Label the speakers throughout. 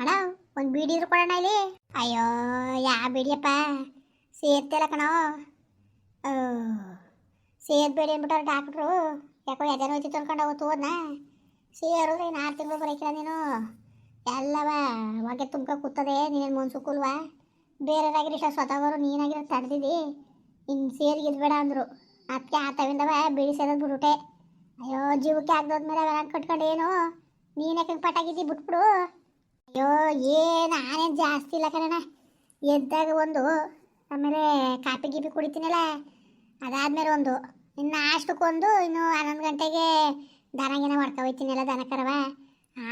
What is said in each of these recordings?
Speaker 1: ಅಣ್ಣ, ಒಂದು ಬೀಡಿ ಇದ್ರು ಕೊಡೋಣ ಇಲ್ಲಿ. ಅಯ್ಯೋ, ಯಾ ಬೀಡಿಯಪ್ಪ? ಸೇರ್ತಿಲ್ಲ ಕಣೋ. ಓ ಬೇಡಿ ಅಂದ್ಬಿಟ್ಟಾರೆ ಡಾಕ್ಟ್ರು. ಯಾಕೋ ಎದೆನೋ ಹೋಯ್ತಿತ್ತು ಅನ್ಕೊಂಡು ಅವತ್ತು ಹೋದ್ನ? ಸೇರಿದ್ರೆ ಇನ್ನು ಆರು ತಿಂಗಳು ಬರೋಕಿಲ್ಲ ನೀನು? ಎಲ್ಲವ ಹೊಗೆ ತುಂಬ ಕೂತದೆ, ನೀನೇನು ಮುನ್ಸುಕುಲ್ವಾ? ಬೇರೆದಾಗಿರೋ, ಇಷ್ಟ ಸ್ವತಃವರು ನೀನಾಗಿರೋ ತಡೆದಿದ್ದಿ. ಇನ್ನು ಸೇರಿಗಿದ್ಬೇಡ ಅಂದರು. ಅದಕ್ಕೆ ಆತವಿಂದವ ಬಿಡಿ ಸೇರೋದು ಬಿಡುಟೆ ಅಯ್ಯೋ, ಜೀವಕ್ಕೆ ಆಗ್ದೋದ್ಮೇಲೆ ಅವೆಲ್ಲ ಕಟ್ಕೊಂಡು ಏನು ನೀನೇ ಪಟಾಗಿದ್ದಿ ಬಿಟ್ಬಿಡು? ಏನು ನಾನೇನು ಜಾಸ್ತಿ ಇಲ್ಲ ಕಣ ಎದ್ದಾಗ ಒಂದು, ಆಮೇಲೆ ಕಾಪಿ ಗೀಪಿ ಕುಡಿತೀನಲ್ಲ, ಅದಾದ್ಮೇಲೆ ಒಂದು. ಇನ್ನು ಅಷ್ಟಕ್ಕೊಂದು ಇನ್ನು ಹನ್ನೊಂದು ಗಂಟೆಗೆ ದನ ಗಿನ ಮಾಡ್ಕೊ ಹೋಯ್ತೀನಲ್ಲ, ದನ ಕರವ.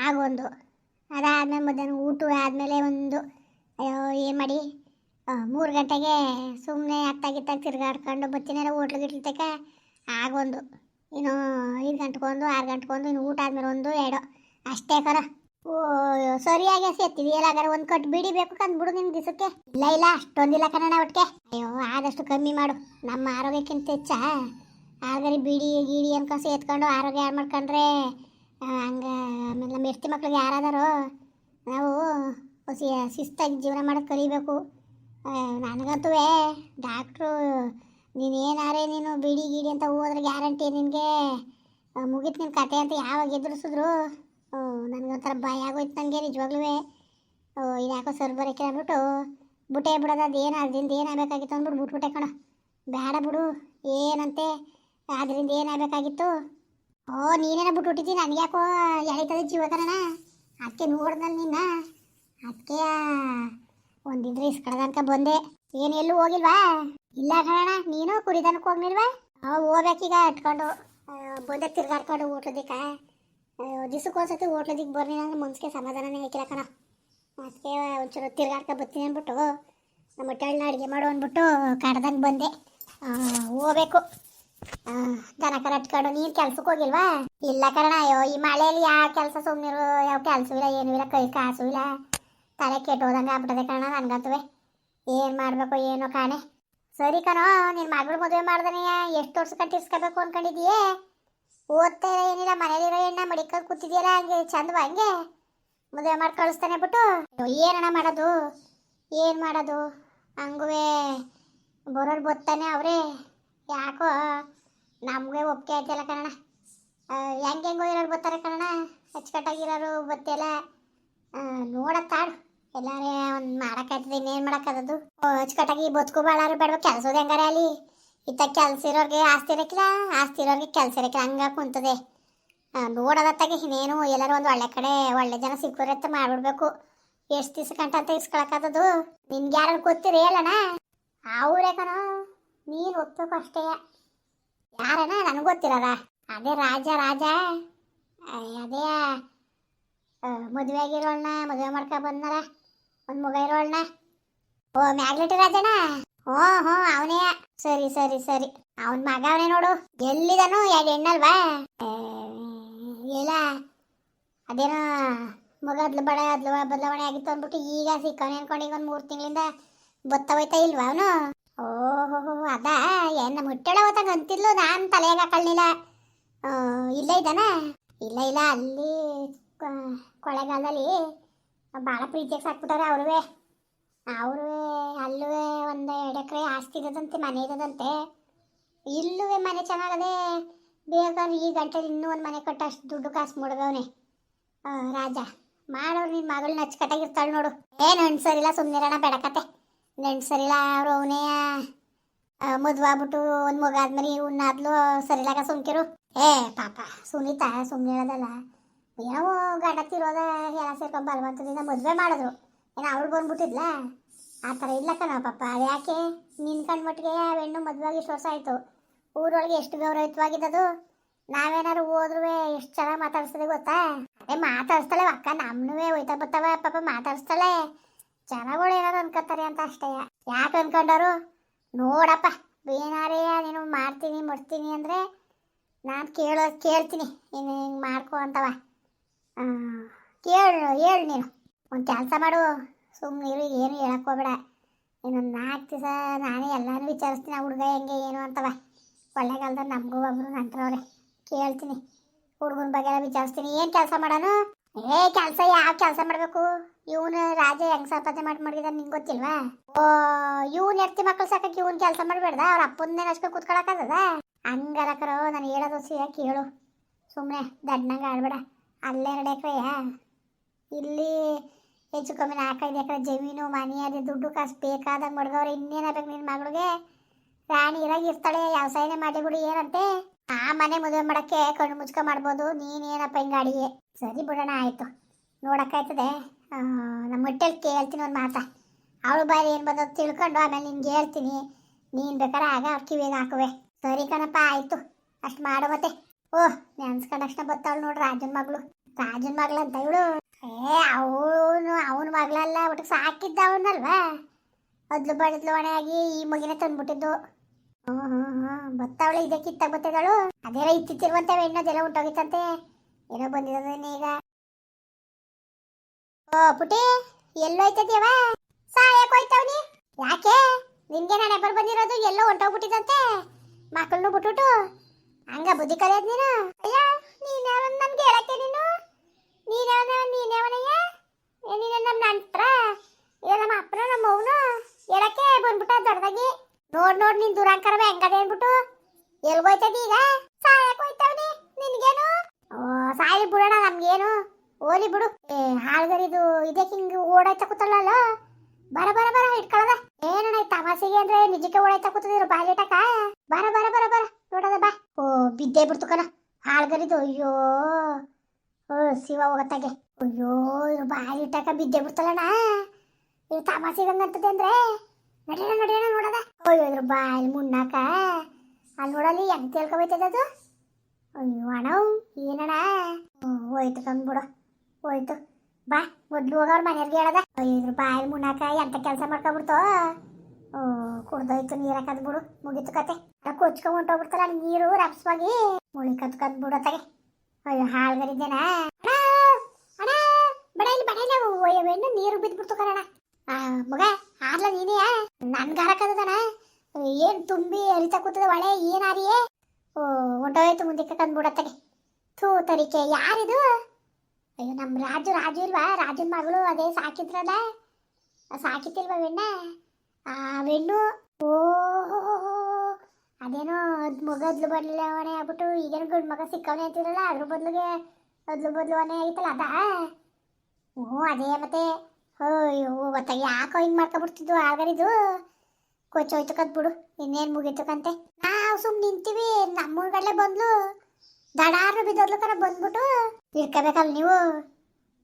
Speaker 1: ಆಗೊಂದು ಅದಾದ್ಮೇಲೆ ಮಧ್ಯಾಹ್ನ ಊಟ ಆದಮೇಲೆ ಒಂದು. ಅಯ್ಯೋ, ಏನು ಮಾಡಿ? ಮೂರು ಗಂಟೆಗೆ ಸುಮ್ಮನೆ ಅತ್ತಾಗಿತ್ತಾಗ ತಿರ್ಗಾಡ್ಕೊಂಡು ಬರ್ತೀನಲ್ಲ ಹೋಟ್ಲು ಗಿಟ್ಲು ತಕ ಆಗೊಂದು ಇನ್ನು ಐದು ಗಂಟೆಗೊಂದು ಆರು ಗಂಟೆಗೊಂದು ಇನ್ನು ಊಟ ಆದಮೇಲೆ ಒಂದು, ಎರಡು. ಅಷ್ಟೇ ಕರ. ಓ ಸರಿಯಾಗಿ ಸೇರ್ತೀವಿ ಎಲ್ಲಾಗಾರ ಒಂದು ಕಟ್ ಬಿಡಿ ಬೇಕು ಕಂದ್ಬಿಡು ನಿನ್ ದಿಸಕ್ಕೆ ಇಲ್ಲ ಇಲ್ಲ ಅಷ್ಟೊಂದಿಲ್ಲ ಕಣ ಒಟ್ಟಿಗೆ. ಅಯ್ಯೋ, ಆದಷ್ಟು ಕಮ್ಮಿ ಮಾಡು. ನಮ್ಮ ಆರೋಗ್ಯಕ್ಕಿಂತ ಹೆಚ್ಚ. ಆಗಾರಿ ಬಿಡಿ, ಗೀಡಿ ಅನ್ಕೊಂಡು ಸೇತ್ಕೊಂಡು ಆರೋಗ್ಯ ಯಾರು ಮಾಡ್ಕೊಂಡ್ರೆ? ಹಂಗೆ, ಆಮೇಲೆ ನಮ್ಮ ಎಷ್ಟು ಮಕ್ಳಿಗೆ ಯಾರಾದರು, ನಾವು ಶಿಸ್ತಾಗಿ ಜೀವನ ಮಾಡೋದು ಕಲಿಬೇಕು. ನನಗಂತೂ ಡಾಕ್ಟ್ರು ನೀನೇನಾರೇ ನೀನು ಬಿಡಿ, ಗೀಡಿ ಅಂತ ಹೋದ್ರೆ ಗ್ಯಾರಂಟಿ ನಿನಗೆ. ಮುಗೀತು ನಿನ್ನ ಕತೆ ಅಂತ ಯಾವಾಗ ಎದುರಿಸಿದ್ರು. ನನಗೊಂಥರ ಭಯ ಆಗೋಯ್ತು ನನಗೆ ನಿಜವಾಗ್ಲೂ ಇದು ಯಾಕೋ ಸರ್ ಬರೋಕೆ ಅಂದ್ಬಿಟ್ಟು ಬುಟ್ಟೆ ಬಿಡೋದು ಅದೇನು ಅದರಿಂದ ಏನಾಗಬೇಕಾಗಿತ್ತು ಅಂದ್ಬಿಟ್ಟು ಬಿಟ್ಬಿಟ್ಟೆ ಕಣ. ಬೇಡ ಬಿಡು, ಏನಂತೆ, ಅದರಿಂದ ಏನಾಗಬೇಕಾಗಿತ್ತು ಓ, ನೀನೇನ ಬಿಟ್ಬಿಟ್ಟಿದ್ದಿ ನನಗೆ ಯಾಕೋ ಎಳಿತದೆ ಜೀವ ಕಣ ಅದಕ್ಕೆ ನೋಡ್ದಲ್ಲ ನಿನ್ನ. ಅದಕ್ಕೆ ಒಂದಿದ್ರೆ ಇಸ್ಕಡದನ್ಕ ಬಂದೆ. ಏನು, ಎಲ್ಲೂ ಹೋಗಿಲ್ವಾ? ಇಲ್ಲ ಕಣ ನೀನು ಕುರಿದನಕ್ಕೆ ಹೋಗ್ಲಿಲ್ವಾ? ಹೋಗ್ಬೇಕೀಗ ಇಟ್ಕೊಂಡು ಬಂದೆ ತಿರ್ಗಾಡ್ಕೊಂಡು ಹೋಟ್ಲದಿಕ್ಕ ದಿವ್ಸಕ್ಕೆ ಹೋಟ್ಲದಿಗೆ ಬರ್ನಿ ಅಂದ್ರೆ ಮನ್ಸಿಗೆ ಸಮಾಧಾನನೇ ಹಾಕಿಲ್ಲ ಕಣ. ಅದಕ್ಕೆ ಒಂಚೂರು ತಿರ್ಗಾಡ್ಕೊ ಬರ್ತೀನಿ ಅಂದ್ಬಿಟ್ಟು, ನಮ್ಮ ಹೊಟ್ಟೆಳ್ನ ಅಡುಗೆ ಮಾಡು ಅಂದ್ಬಿಟ್ಟು ಕಾಡ್ದಂಗೆ ಬಂದೆ. ಹೋಗ್ಬೇಕು. ದನ ಕರ ಇಟ್ಕೊಂಡು, ನೀನು ಕೆಲ್ಸಕ್ಕೆ ಹೋಗಿಲ್ವಾ? ಇಲ್ಲ ಕಣ, ಅಯ್ಯೋ, ಈ ಮಳೆಯಲ್ಲಿ ಯಾವ ಕೆಲಸ ಸುಮ್ಮನಿರು ಯಾವ ಕೆಲಸ ಇಲ್ಲ, ಏನೂ ಇಲ್ಲ, ಕೈ ಕಾಸು ಇಲ್ಲ. ತಲೆ ಕೆಟ್ಟೋದಂಗೆ ಆಗ್ಬಿಟ್ಟದೆ ಕಣ ನನಗಂತುವೆ. ಏನು ಮಾಡಬೇಕು, ಏನೋ ಕಾಣೆ. ಸರಿ ಕಣೋ ನಿನ್ನ ಮಗಳು ಮದುವೆ ಮಾಡ್ದನೆ ಎಷ್ಟು ವರ್ಷ ಕಟ್ಟಿಸ್ಕೋಬೇಕು ಅನ್ಕೊಂಡಿದೀಯೇ ಓದ್ತಾ ಏನಿಲ್ಲ, ಮನೇಲಿರೋ ಎಣ್ಣ ಮಡಿಕೊಂಡು ಕೂತಿದ್ಯಲ್ಲ, ಹಂಗೆ ಚಂದವ ಹಂಗೆ. ಮದುವೆ ಮಾಡಿ ಕಳಿಸ್ತಾನೆ ಬಿಟ್ಟು. ಏನಣ್ಣ ಮಾಡೋದು? ಏನು ಮಾಡೋದು? ಹಂಗುವೆ, ಬರೋರು ಬರ್ತಾನೆ ಅವರೇ. ಯಾಕೋ, ನಮಗೆ ಒಪ್ಪಿಗೆ ಆಯ್ತಲ್ಲ ಕಣಣ ಹೆಂಗೆ ಹೆಂಗೋ ಇರೋರು ಬರ್ತಾರೆ ಕಣಣ ಅಚ್ಚುಕಟ್ಟಾಗಿರೋರು ಬತ್ತಿಯಲ್ಲ ನೋಡತ್ತಾಡು ಎಲ್ಲಾರೇ ಒಂದು ಮಾಡೋಕ್ಕಾಯ್ತದೆ ಇನ್ನೇನು ಮಾಡೋಕ್ಕದದು ಅಚ್ಚುಕಟ್ಟಾಗಿ ಬದುಕು ಬಾಳಾರು ಬೇಡ ಕೆಲಸದ ಹೆಂಗಾರೆ ಅಲ್ಲಿ? ಇತ್ತ ಕೆಲಸ ಇರೋರಿಗೆ ಆಸ್ತಿ ಇರಕ್ಕಿಲ್ಲ ಆಸ್ತಿ ಇರೋರಿಗೆ ಕೆಲಸ ಇರಕ್ಕಿಲ್ಲ ಹಂಗ ಕುಂತದೆ. ನೋಡೋದತ್ತಾಗೆ ಇನ್ನೇನು ಎಲ್ಲರೂ ಒಂದು ಒಳ್ಳೆ ಕಡೆ ಒಳ್ಳೆ ಜನ ಸಿಕ್ಕರೆ ಅಂತ ಮಾಡ್ಬಿಡ್ಬೇಕು. ಎಷ್ಟು ದಿವಸ ಗಂಟ ಅಂತ ಇಸ್ಕೊಳಕ್ಕದದು ನಿನ್ಗೆ ಯಾರು ಗೊತ್ತಿರಿ ಹೇಳಣ. ಅವರೇ ನೀನು ಒಪ್ಬೇಕು ಅಷ್ಟೇ. ಯಾರನ? ನನಗೆ ಗೊತ್ತಿರೋದ. ಅದೇ ರಾಜ ರಾಜ. ಅದೇ ಮದುವೆ ಆಗಿರೋಳ್ನ, ಮದುವೆ ಮಾಡ್ಕೊ ಬಂದಲ್ಲ ಒಂದು ಮಗ ಇರೋಳ್ನ. ಓ ಮ್ಯಾಗ್ಲೆಟಿ ರಾಜನ? ಓ ಅವನೇ ಸರಿ ಸರಿ ಸರಿ. ಅವನ್ ಮಗ ಅವನೇ ನೋಡು. ಎಲ್ಲಿದನು ಎರಡು ಹೆಣ್ಣಲ್ವಾ? ಇಲ್ಲ ಅದೇನೋ ಮಗ ಅದ್ಲು ಬಡ, ಅದ್ಲು ಬದಲಾವಣೆ ಆಗಿತ್ತು ಅಂದ್ಬಿಟ್ಟು ಈಗ ಸಿಕ್ಕವನೇ ಅನ್ಕೊಂಡು ಈಗ ಒಂದು ಮೂರು ತಿಂಗಳಿಂದ. ಬತ್ತ ಹೋಯ್ತಾ ಇಲ್ವಾ ಅವನು? ಓಹೋ ಅದ? ಏನ್ ನಮ್ಮ ಹೊಟ್ಟೆಳ ಹೋದಾಗ ಅಂತಿದ್ಲು. ನಾನು ತಲೆಗೆ ಹಾಕೊಳ್ಳಿಲ್ಲ. ಇಲ್ಲ ಇದ್ದಾನ? ಇಲ್ಲ ಇಲ್ಲ, ಅಲ್ಲಿ ಕೊಳೆಗಾಲದಲ್ಲಿ ಭಾಳ ಪ್ರೀತಿಯಾಗಿ ಸಾಕ್ಬಿಟ್ಟಾರೆ ಅವ್ರುವೆ. ಅವ್ರುವೆ ಅಲ್ಲೂ ಒಂದು ಎರಡು ಎಕರೆ ಆಸ್ತಿ ಇದ್ದದಂತೆ, ಮನೆ ಇದ್ದದಂತೆ. ಇಲ್ಲೂ ಮನೆ ಚೆನ್ನಾಗದೆ ಬೇಗ ಈ ಗಂಟೆಲಿ ಇನ್ನೂ ಒಂದು ಮನೆ ಕಟ್ಟ ಅಷ್ಟು ದುಡ್ಡು ಕಾಸು ಮುಡ್ದವನೆ. ರಾಜ, ಮಾಡೋರು ನಿನ್ನ ಮಗಳನ್ನ ಅಚ್ಚುಕಟ್ಟಾಗಿರ್ತಾಳೆ ನೋಡು. ಏನು ನೆನ್ಸರಿಲ್ಲ ಸುಮ್ಮನಿರೋಣ ಬೆಡಕತ್ತೆ ನೆಂಟ್ಸರಿಲ್ಲ ಅವರು ಅವನೇ ಮದುವಾಗ್ಬಿಟ್ಟು ಒಂದು ಮಗ ಆದ್ಮೇಲೆ ಉಣ್ಣಾದ್ಲು ಸರಿಲಾಗ ಸುಮ್ಕಿರು. ಏ, ಪಾಪ, ಸುನೀತಾ ಸುಮ್ಮನೆ ಹೇಳೋದಲ್ಲ ಏನೋ ಗಂಡ ತಿರೋದ, ಎಲ್ಲ ಸೇರ್ಕೊಂಡು ಬಲವಂತದಿಂದ ಮದುವೆ ಮಾಡಿದ್ರು. ಏನೋ ಅವಳು ಬಂದ್ಬಿಟ್ಟಿದ್ಲ? ಆ ಥರ ಇಲ್ಲ ಕಣ ಪಾಪ. ಅದು ಯಾಕೆ? ನಿನ್ ಕಣ್ಮಟ್ಟಿಗೆ ಆ ಹೆಣ್ಣು ಮದುವೆ ಆಗಿ ಇಷ್ಟು ಊರೊಳಗೆ ಎಷ್ಟು ಗೌರವಯುತವಾಗಿದ್ದದು? ನಾವೇನಾದ್ರು ಹೋದ್ರೂ ಎಷ್ಟು ಚೆನ್ನಾಗಿ ಮಾತಾಡಿಸ್ತದೆ ಗೊತ್ತಾ? ಏ ಮಾತಾಡಿಸ್ತಾಳೆ ಅಕ್ಕ. ನಮ್ಮನೂ ಹೋಯ್ತಾ ಬರ್ತಾವ ಪಾಪ ಮಾತಾಡಿಸ್ತಾಳೆ. ಜನಗಳು ಏನಾರು ಅನ್ಕೋತಾರೆ ಅಂತ ಅಷ್ಟೇ. ಯಾಕೆ ಅನ್ಕೊಂಡವರು? ನೋಡಪ್ಪ. ಏನಾರೇ ನೀನು ಮಾಡ್ತೀನಿ ಮಾಡ್ತೀನಿ ಅಂದರೆ ನಾನು ಕೇಳೋ, ಕೇಳ್ತೀನಿ. ನೀನು ಹಿಂಗೆ ಮಾಡ್ಕೊ ಅಂತವ. ಕೇಳು, ಹೇಳು ನೀನು. ಒಂದು ಕೆಲಸ ಮಾಡು. ಸುಮ್ಮನೆ ಇರು, ಏನು ಹೇಳಕ್ಕೆ ಹೋಗ್ಬೇಡ. ಇನ್ನೊಂದು ನಾಲ್ಕು ದಿವಸ ನಾನೇ ಎಲ್ಲಾನು ವಿಚಾರಿಸ್ತೀನಿ, ಆ ಹುಡುಗ ಹೆಂಗೆ ಏನು ಅಂತವ. ಕಾಲದ ನಮಗೂ ಒಬ್ಬರು ನಂತರವ್ರೆ ಕೇಳ್ತೀನಿ. ಹುಡುಗನ ಬಗ್ಗೆ ಎಲ್ಲ ವಿಚಾರಿಸ್ತೀನಿ. ಏನು ಕೆಲಸ ಮಾಡೋನು? ಏ, ಕೆಲಸ ಯಾವ ಕೆಲಸ ಮಾಡಬೇಕು? ಇವನು ರಾಜ ಹೆಂಗೆ ಸಂಪಾದನೆ ಮಾಡಿ ಮಾಡಿದ ನಿಂಗೆ ಗೊತ್ತಿಲ್ವಾ? ಓ, ಇವನು ಎತ್ತಿ ಮಕ್ಳು ಸಾಕಕ್ಕೆ ಇವನು ಕೆಲಸ ಮಾಡಬೇಡ್ದ? ಅವ್ರ ಅಪ್ಪನ್ನೇ ನಚ್ಕೊಂಡು ಕೂತ್ಕೊಳಕದ ಕರೋ ನಾನು ಹೇಳೋದು ಸಿಗ ಕೇಳು. ಸುಮ್ಮನೆ ದಡ್ಡಂಗೆ ಆಡ್ಬೇಡ. ಅಲ್ಲೇ ಎಕರೆಯಾ? ಇಲ್ಲಿ ಹೆಚ್ಚು ಕಮ್ಮಿ ನಾಲ್ಕೈದು ಎಕರೆ ಜಮೀನು, ಮನೆ, ಅದೇ ದುಡ್ಡು ಕಾಸು ಬೇಕಾದಂಗೆ ಮಡ್ಗವ್ರೆ ಇನ್ನೇನಾಗಬೇಕು ನಿನ್ನ ಮಗಳಿಗೆ? ರಾಣಿ ಇರಾಗಿ ಇರ್ತಾಳೆ ವ್ಯವಸಾಯನೇ ಮಾಡಿ ಬಿಡು, ಏನಂತೆ? ಆ ಮನೆ ಮದುವೆ ಮಾಡಕ್ಕೆ ಕಣ್ಣು ಮುಚ್ಕ ಮಾಡ್ಬೋದು, ನೀನೇನಪ್ಪ ಹಿಂಗೆ ಅಡಿಗೆ? ಸರಿ ಬಿಡೋಣ, ಆಯಿತು. ನೋಡೋಕ್ಕಾಯ್ತದೆ ನಮ್ಮ ಹೊಟ್ಟೆಲಿ ಕೇಳ್ತೀನಿ ಒಂದು ಮಾತಾ. ಅವಳು ಬಾರಿ ಏನು ಬಂದದ್ದು ತಿಳ್ಕೊಂಡು ಆಮೇಲೆ ನಿನ್ಗೆ ಹೇಳ್ತೀನಿ. ನೀನು ಬೇಕಾದ್ರೆ ಆಗ ಅವ್ರ ಕಿವಿಗೆ ಹಾಕುವೆ. ಸರಿ ಕಣಪ್ಪ, ಆಯಿತು. ಅಷ್ಟು ಮಾಡು ಮತ್ತೆ. ಓಹ್, ನೆನ್ಸ್ಕೊಂಡ ತಕ್ಷಣ ಬರ್ತಾವಳು ನೋಡ್ರಿ ರಾಜನ ಮಗಳು. ರಾಜನ ಮಗಳಂತ ಇವಳು. ಅವನು, ಅವನ ಮಗಳಲ್ಲ ಒಟ್ಟಿಗೆ ಸಾಕಿದ್ದ ಅವನಲ್ವಾ? ಅದ್ಲು ಬಡದ್ಲು ಒಣೆಯಾಗಿ ಈ ಮಗಿನ ತಂದ್ಬಿಟ್ಟಿದ್ದು. ಹ್ಞೂ ಹ್ಞೂ ಹ್ಞೂ ಬತ್ತಾವಳೆ ಇದೇ ಕಿತ್ತಾಗ ಬತ್ತಿದಳು ಅದೆಲ್ಲ ಇತ್ತಿತ್ತಿರುವಂತೆ ಹೆಣ್ಣದೆಲ್ಲ ಉಂಟೋಗಿತ್ತಂತೆ. ಏನೋ ಬಂದಿರೋದೇನೆ ಈಗ ಓ ಪುಟಿ ಎಲ್ಲೋಯ್ತದ್ಯವ ಸಾಯಕ್ ಹೋಯ್ತವನಿ ಯಾಕೆ? ನಿನ್ಗೆ ನಾನು ಎಬ್ಬರು ಬಂದಿರೋದು ಎಲ್ಲೋ ಹೊಂಟೋಗ್ಬಿಟ್ಟಿದಂತೆ ಮಕ್ಕಳನ್ನು ಬಿಟ್ಬಿಟ್ಟು. ಹಂಗ ಬುದ್ಧಿ ಕಲಿಯೋದು ನೀನು? ಅಯ್ಯ ನೀನ್ಯಾವ ನನ್ಗೆ ಹೇಳಕ್ಕೆ ನೀನು ನೀನ್ಯಾವನ ನೀನ್ಯಾವನಯ್ಯ ನೀನು ನಮ್ಮ ನಂತರ ಇಲ್ಲ ನಮ್ಮ ಅಪ್ಪನ ನಮ್ಮ ಅವನು ಹೇಳಕ್ಕೆ ಬಂದ್ಬಿಟ್ಟ ದೊಡ್ಡದಾಗಿ. ನೋಡ್ ನೋಡ್, ನಿನ್ ದುರಾಂಕರವ, ಹೆಂಗದೆ ಅನ್ಬಿಟ್ಟು ಎಲ್ಗೋಯ್ತದ ಈಗ? ಸಾಯಕ್ ಹೋಯ್ತವನಿ, ನಿನ್ಗೇನು? ಸಾಯಿ ಬಿಡೋಣ, ನಮ್ಗೇನು. ಓಲಿ ಬಿಡು. ಏ ಹಾಳ್ಗರಿದು ಇದಕ್ಕೆ ಹಿಂಗ್ ಓಡಾಯ್ತ ಕೂತಲ್ಲ ಬರ ಬರ ಬರ ಇಟ್ಕೊಳ್ಳದ ಏನಣ್ಣ ತಮಾಸೆಗೆ ಅಂದ್ರೆ ನಿಜಕ್ಕೆ ಓಡಾಯ್ತ ಕೂತಿದ್ರು ಬಾಲಿಟಕ ಬರ ಬರ ಬರ ಬರ, ನೋಡದ ಬಾ. ಓ, ಬಿದ್ದೆ ಬಿಡ್ತು ಕಣ ಹಾಳ್ಗರಿದು ಅಯ್ಯೋ, ಓ, ಶಿವ ಹೋಗತ್ತಾಗೆ. ಅಯ್ಯೋ, ಬಾಯಿ ಇಟ್ಟಾಕ ಬಿದ್ದೆ ಬಿಡ್ತಲ್ಲಣ್ಣ. ಇವ್ ತಮಾಸೆಗೆ ಬಂದಂತದೆ ಅಂದ್ರೆ? ನಡೆಯೋಣ ನಡೆಯೋಣ ನೋಡದ. ಅಯ್ಯೋ, ಇದ್ರ ಬಾಯಲ್ಲಿ ಮುನ್ನಾಕ ಅಲ್ಲಿ ನೋಡಲ್ಲಿ ಹೆಂಗ್ ತಿಳ್ಕೊಬೈತದ ಅದು? ಅಯ್ಯೋ, ಅಣ್ಣ, ಏನಣ್ಣ? ಹೋಯ್ತು ತಂದ್ಬಿಡು. ಹೋಯ್ತು. ಬಾ, ಮೊದ್ಲು ಹೋಗವ್ರ ಮನೆಯವ್ರಿಗೆ ಹೇಳದ. ಅಯ್ಯೋ, ಇದ್ರ ಬಾಯಲ್ಲಿ ಮುನ್ನಾಕ ಎಂತ ಕೆಲಸ ಮಾಡ್ಕೊಬಿಡ್ತೋ? ಓ, ಕುಡ್ದೋಯ್ತು ನೀರ ಕದ್ಬಿಡು. ಮುಗೀತು ಕತೆ. ಕೊಚ್ಕೊಂಡ್ ಹೊಂಟೋಗ್ಬಿಡ್ತಲ್ಲ ನೀರು ರಪ್ಸವಾಗಿ. ಮುಳಿ ಕತ್ ಕದ್ಬಿಡತ್ತಾಗೆ ಅಯ್ಯೋ ಹಾಳ್ಗರಿದ್ದೇನಾ ಅಣ್ಣ ಅಣ್ಣ ಬಡ ಇಲ್ಲಿ ಒಯ್ಯವೇನು ನೀರು ಬಿದ್ಬಿಡ್ತು ಕಣಣ್ಣ. ಆ, ಮಗ ಆರ್ಲ ನೀನೇ? ನನ್ಗೆ ಹಾರಕ್ಕದನ ಏನ್ ತುಂಬಿ ಅರಿತ ಕೂತದ ಒಳೆ, ಏನಾರಿಯೇ? ಓ, ಹೊಂಟೋಯ್ತು ಮುಂದಕ್ಕೆ ಕಂದ್ಬಿಡತ್ತಗೆ ಥೂ, ತರಿಕೆ, ಯಾರಿದು? ಅಯ್ಯೋ ನಮ್ಮ ರಾಜು ರಾಜು ಇಲ್ವಾ? ರಾಜನ ಮಗಳು ಅದೇ ಸಾಕಿದ್ರಲ್ಲ? ಸಾಕಿತ್ತಿಲ್ವಾ ಬೆಣ್ಣ? ಆ, ಬೆಣ್ಣು? ಓ ಅದೇನೋ ಅದ್ ಮಗದ್ಲು ಬದಲಾವಣೆ ಆಗ್ಬಿಟ್ಟು, ಈಗೇನು ಗಂಡು ಮಗ ಸಿಕ್ಕವನೆ ಅಂತಿರಲ್ಲ ಅದ್ರ ಬದಲಿಗೆ ಅದ್ಲು ಬದಲಾವಣೆ ಆಗಿತ್ತಲ್ಲ, ಅದಾ? ಹ್ಞೂ, ಅದೇ ಮತ್ತೆ, ಅಯ್ಯೋ ಗೊತ್ತಾಗ ಯಾಕೋ ಹಿಂಗೆ ಮಾಡ್ಕೊಬಿಡ್ತಿದ್ವು ಆಗರಿದು ಕೊಚ್ಚೋಯ್ತು ಕದ್ಬಿಡು ಇನ್ನೇನು ಕಂತೆ ನಾವು ಸುಮ್ಮನೆ ನಿಂತೀವಿ ನಮ್ಮೂರ್ಗಡೆ ಬಂದ್ಲು. ದಡಾರು ಬಿದ್ದೋದ್ಲು ಕರ ಬಂದ್ಬಿಟ್ಟು. ಇಟ್ಕೋಬೇಕಲ್ಲ ನೀವು?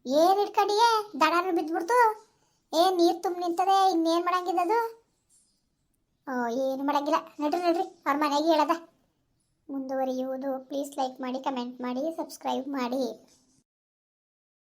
Speaker 1: ಏನು ಇಟ್ಕೊಂಡಿಗೆ ದಡಾರು ಬಿದ್ಬಿಡ್ತು ಏ ನೀರು ತುಂಬ ನಿಂತದೆ, ಇನ್ನೇನು ಮಾಡಂಗಿದ್ದದು ಓ, ಏನು ಮಾಡಂಗಿಲ್ಲ. ನಡ್ರಿ ನಡ್ರಿ, ಅವ್ರ ಮನೆಗೆ ಹೇಳದ. ಮುಂದುವರಿಯುವುದು. ಪ್ಲೀಸ್ ಲೈಕ್ ಮಾಡಿ, ಕಮೆಂಟ್ ಮಾಡಿ, ಸಬ್ಸ್ಕ್ರೈಬ್ ಮಾಡಿ.